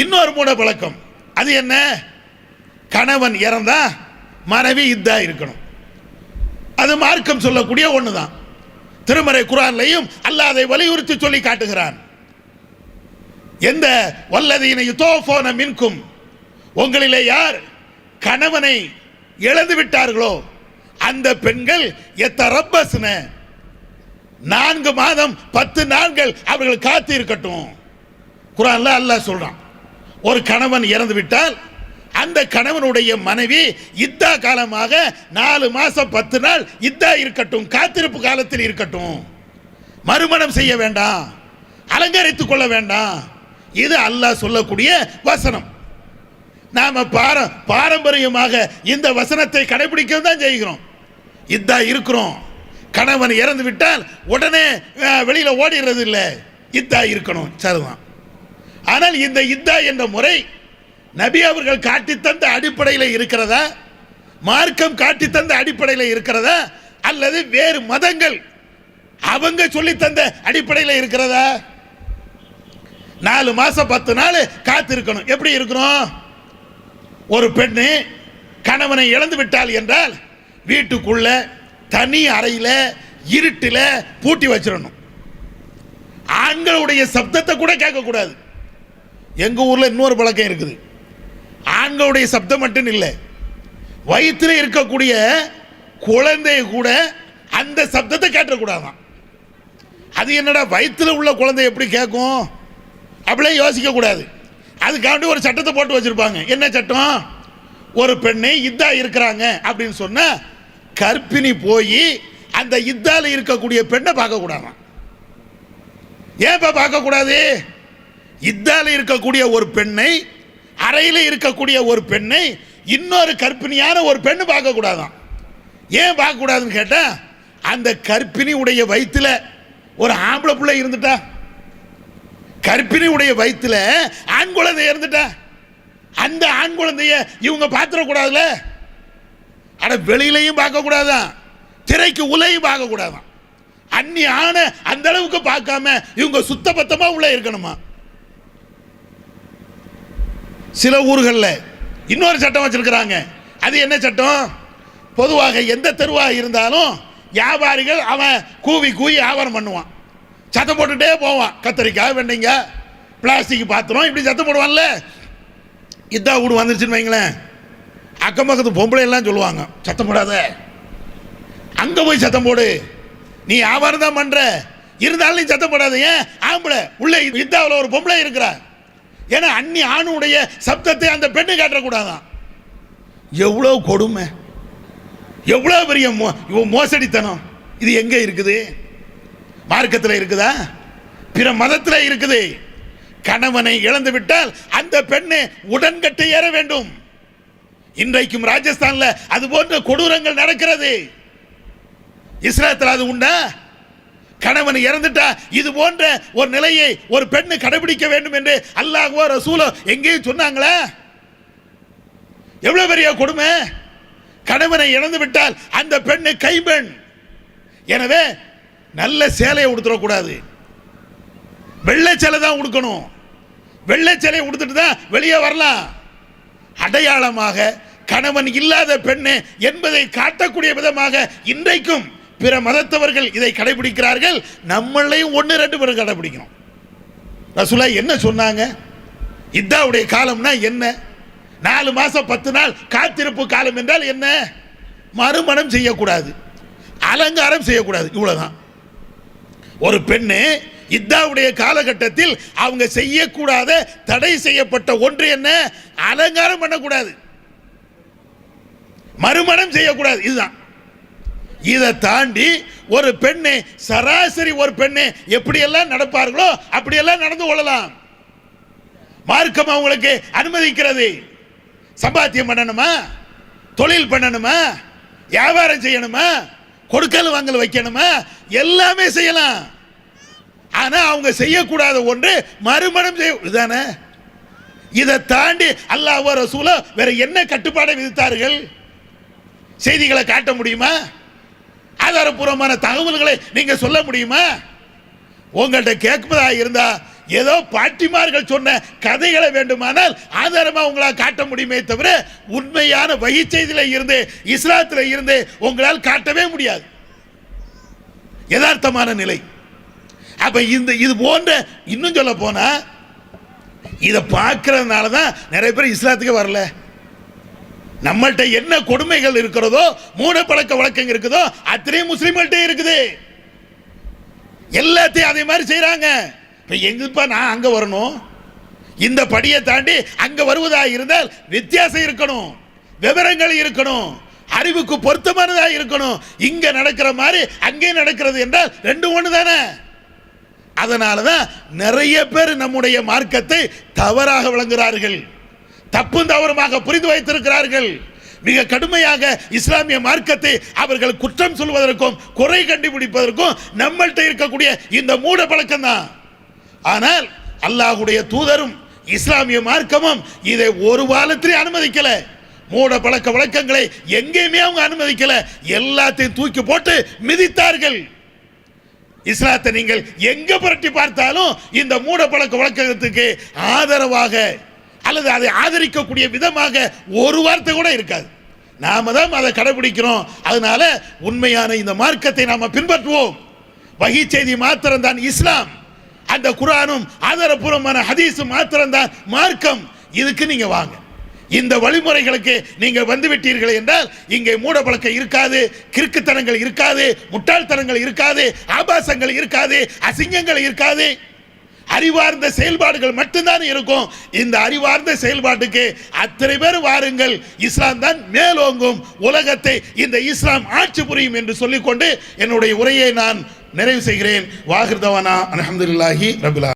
இன்னொரு மூட பழக்கம் அது என்ன? கணவன் இறந்தா மனைவி இதா இருக்கணும். அது மார்க்கம் சொல்லக்கூடிய ஒன்று தான் திருமறை குரான்லையும் அல்லாஹ் அதை வலியுறுத்தி சொல்லி காட்டுகிறான். எந்த வல்லதியினை யுத்தோஃபோன மின்கும் உங்களிலே யார் கணவனை இழந்து விட்டார்களோ அந்த பெண்கள் எத்தரப்பஸ்ன. நான்கு மாதம் பத்து நாட்கள் அவர்கள் காத்து இருக்கட்டும் குரான்ல அல்லாஹ் சொல்றான். ஒரு கணவன் இறந்து விட்டால் அந்த கணவனுடைய மனைவி இத்தா காலமாக நாலு மாசம் பத்து நாள் இத்தா இருக்கட்டும் காத்திருப்பு காலத்தில் இருக்கட்டும். மறுமணம் செய்ய வேண்டாம் அலங்கரித்துக் கொள்ள வேண்டாம். இது அல்லாஹ் சொல்லக்கூடிய வசனம். நாம பார பாரம்பரியமாக இந்த வசனத்தை கடைபிடிக்க தான் செய்கிறோம். இதா இருக்கிறோம். கணவன் இறந்து விட்டால் உடனே வெளியில் வெளியில ஓடிடுறது இல்லை இதா இருக்கணும். சரிதான். ஆனால் இந்த இத்தா என்ற முறை நபி அவர்கள் காட்டி தந்த அடிப்படையில் இருக்கிறதா? மார்க்கம் காட்டி தந்த அடிப்படையில் இருக்கிறதா? அல்லது வேறு மதங்கள் அவங்க சொல்லி தந்த அடிப்படையில் இருக்கிறதா? நாலு மாசம் பத்து நாள் காத்து இருக்கணும் எப்படி இருக்கணும்? ஒரு பெண்ணு கணவனை இழந்து விட்டால் என்றால் வீட்டுக்குள்ள தனி அறையில் இருட்டில் பூட்டி வச்சிடணும். ஆண்களுடைய சப்தத்தை கூட கேட்கக்கூடாது. எங்கள் ஊரில் இன்னொரு பழக்கம் இருக்குது. ஆண்களுடைய சப்தம் மட்டும் இல்லை. வயிற்றில் இருக்கக்கூடிய குழந்தைய கூட அந்த சப்தத்தை கேட்டக்கூடாதான். அது என்னடா வயிற்றில் உள்ள குழந்தை எப்படி கேட்கும்? அப்படியே யோசிக்கக்கூடாது. அதுக்காண்டி ஒரு சட்டத்தை போட்டு வச்சுருப்பாங்க. என்ன சட்டம்? ஒரு பெண்ணை இத்தா இருக்கிறாங்க அப்படின்னு சொன்னால் கர்ப்பிணி போய் அந்த இத்தால இருக்கக்கூடிய பெண்ணை பார்க்கக்கூடாதான். ஏன்ப்பா பார்க்கக்கூடாது? இத்தால இருக்கக்கூடிய ஒரு பெண்ணை அறையில இருக்கக்கூடிய ஒரு பெண்ணை இன்னொரு கர்ப்பிணியான ஒரு பெண்ணு பார்க்கக்கூடாதான். ஏன் பார்க்கக்கூடாதுன்னு கேட்டால் அந்த கற்பிணி உடைய வயிற்றில் ஒரு ஆம்பளை பிள்ளை இருந்துட்டா. கர்ப்பிணி உடைய வயிற்றில் ஆண் குழந்தை இருந்துட்டா. அந்த ஆண் குழந்தைய இவங்க பாத்திரக்கூடாதுல அட வெளியிலையும் பார்க்கக்கூடாதான். திரைக்கு உலையும் பார்க்கக்கூடாதான். அந்நியான அந்த அளவுக்கு பார்க்காம இவங்க சுத்தபத்தமாக உள்ளே இருக்கணுமா? சில ஊர்களில் இன்னொரு சட்டம் வச்சுருக்குறாங்க. அது என்ன சட்டம்? பொதுவாக எந்த தெருவாக இருந்தாலும் வியாபாரிகள் அவன் கூவி கூவி வியாபாரம் பண்ணுவான். சத்தம் போட்டுட்டே போவான். கத்தரிக்காய் வெண்டைங்க பிளாஸ்டிக் பாத்திரம் இப்படி சத்தம் போடுவான்ல. இதான் வீடு வந்துருச்சுன்னு வைங்களேன். அக்கம் பக்கத்து பொம்பளை எல்லாம் சொல்லுவாங்க சத்தம் போடாத. அங்கே போய் சத்தம் போடு. நீ வியாபாரம் தான் பண்ணுற இருந்தாலும் நீ சத்தம் போடாத. ஏன்? ஆம்பளை. உள்ளே இத்தாவில் ஒரு பொம்பளை இருக்கிறான். ஏன்னா அன்னி ஆணுடைய சப்தத்தை அந்த பெண்ணு காட்டக்கூடாதான். எவ்வளோ கொடுமை. எவ்வளோ பெரிய மோ மோசடித்தனம். இது எங்கே இருக்குது? மார்க்கத்தில் இருக்குதா? பிற மதத்தில் இருக்குது. கணவனை இழந்து விட்டால் அந்த பெண்ணு உடன்கட்டை ஏற வேண்டும். இன்றைக்கும் ராஜஸ்தான்ல அது போன்ற கொடூரங்கள் நடக்கிறது. இஸ்லாத்தில் அது உண்டா? கணவன் இறந்துட்டா இது போன்ற ஒரு நிலையை ஒரு பெண்ணு கடைபிடிக்க வேண்டும் என்று அல்லாஹ்வோ ரசூலோ எங்கேயும் சொன்னாங்களா? எவ்வளவு பெரிய கொடுமை? கணவனை இழந்து விட்டால் அந்த பெண்ணு கைபெண் எனவே நல்ல சேலையை உடுத்துடக்கூடாது. வெள்ளை சேலை தான் உடுக்கணும். வெள்ளை சேலையை உடுத்துட்டு தான் வெளியே வரலாம். அடையாளமாக கணவன் இல்லாத பெண்ணு என்பதை காட்டக்கூடிய விதமாக இன்றைக்கும் பிற மதத்தவர்கள் இதை கடைபிடிக்கிறார்கள் நம்மளையும் ஒன்று ரெண்டு பேரும் கடைபிடிக்கணும். ரசூலா என்ன சொன்னாங்க? இதாவுடைய காலம்னா என்ன? நாலு மாதம் பத்து நாள் காத்திருப்பு காலம் என்றால் என்ன? மறுமணம் செய்யக்கூடாது. அலங்காரம் செய்யக்கூடாது. இவ்வளோதான் ஒரு பெண்ணு இத்தாவுடைய காலகட்டத்தில் அவங்க செய்யக்கூடாத தடை செய்யப்பட்ட ஒன்று என்ன? அலங்காரம் பண்ணக்கூடாது. மறுமணம் செய்யக்கூடாது. இதுதான். இதை தாண்டி ஒரு பெண்ணை சராசரி ஒரு பெண்ணை எப்படியெல்லாம் நடப்பார்களோ அப்படியெல்லாம் நடந்து கொள்ளலாம். மார்க்கம் அவங்களுக்கு அனுமதிக்கிறது. சம்பாத்தியம் பண்ணணுமா? தொழில் பண்ணணுமா? வியாபாரம் செய்யணுமா? கொடுக்கல் வாங்கல் வைக்கணுமா? எல்லாமே செய்யலாம். ஆனால் அவங்க செய்யக்கூடாத ஒன்று மறுமணம் செய்ய இதானே இதை தாண்டி அல்லாஹ் ரசூலோ வேற என்ன கட்டுப்பாடை விதித்தார்கள்? செய்திகளை காட்ட முடியுமா? ஆதாரபூர்வமான தகவல்களை நீங்க சொல்ல முடியுமா? உங்கள்கிட்ட கேட்பதா இருந்தா ஏதோ பாட்டிமார்கள் சொன்ன கதைகளை வேண்டுமானால் ஆதாரமாக உங்களால் காட்ட முடியுமே தவிர உண்மையான வகை இருந்து இஸ்லாத்தில் இருந்து உங்களால் காட்டவே முடியாது. யதார்த்தமான நிலை. அப்போ இந்த இது போன்ற இன்னும் சொல்ல போனால் இதை பார்க்கறதுனால தான் நிறைய பேர் இஸ்லாத்துக்கு வரல. நம்மள்ட்ட என்ன கொடுமைகள் இருக்கிறதோ மூட பழக்க வழக்கங்கள் இருக்குதோ அத்தனையும் முஸ்லீம்கள்ட்டே இருக்குது. எல்லாத்தையும் அதே மாதிரி செய்கிறாங்க இப்போ எங்கப்பா நான் அங்கே வரணும்? இந்த படியை தாண்டி அங்கே வருவதாக இருந்தால் வித்தியாசம் இருக்கணும் விவரங்கள் இருக்கணும் அறிவுக்கு பொருத்தமானதாக இருக்கணும். இங்கே நடக்கிற மாதிரி அங்கே நடக்கிறது என்றால் ரெண்டு ஒன்று தானே அதனால தான் நிறைய பேர் நம்முடைய மார்க்கத்தை தவறாக விளங்குகிறார்கள். தப்பும் தவறுமாக புரிந்து வைத்திருக்கிறார்கள். மிக கடுமையாக இஸ்லாமிய மார்க்கத்தை அவர்கள் குற்றம் சொல்வதற்கும் குறை கண்டுபிடிப்பதற்கும் நம்மள்கிட்ட இருக்கக்கூடிய இந்த மூட பழக்கம் தான் ஆனால் அல்லாஹ்வுடைய தூதரும் இஸ்லாமிய மார்க்கமும் இதை ஒரு வாரத்திலே அனுமதிக்கல. மூட பழக்க வழக்கங்களை எங்கேயுமே அவங்க அனுமதிக்கல. எல்லாத்தையும் தூக்கி போட்டு மிதித்தார்கள். இஸ்லாத்தை நீங்கள் எங்க புரட்டி பார்த்தாலும் இந்த மூட பழக்க வழக்கத்துக்கு ஆதரவாக அல்லது அதை ஆதரிக்கக்கூடிய விதமாக ஒரு வார்த்தை கூட இருக்காது. நாம தான் அதை கடைபிடிக்கிறோம். அதனால உண்மையான இந்த மார்க்கத்தை நாம பின்பற்றுவோம். வகி செய்தி மாத்திரம்தான் இஸ்லாம். அந்த குரானும் ஆதாரபூர்வமான ஹதீஸும் மாத்திரம்தான் மார்க்கம். இதுக்கு நீங்க வாங்க. இந்த வழிமுறைகளுக்கு நீங்கள் வந்துவிட்டீர்கள் என்றால் இங்கே மூட பழக்கம் இருக்காது கிறுக்குத்தனங்கள் இருக்காது முட்டாள்தனங்கள் இருக்காது ஆபாசங்கள் இருக்காது அசிங்கங்கள் இருக்காது. அறிவார்ந்த செயல்பாடுகள் மட்டும்தான் இருக்கும். இந்த அறிவார்ந்த செயல்பாட்டுக்கு அத்தனை பேர் வாருங்கள். இஸ்லாம் தான் மேலோங்கும். உலகத்தை இந்த இஸ்லாம் ஆட்சி புரியும் என்று சொல்லிக்கொண்டு என்னுடைய உரையை நான் நிறைவு செய்கிறேன். வாகிருதவானா அலமதுல்லாஹி ரபுல்லா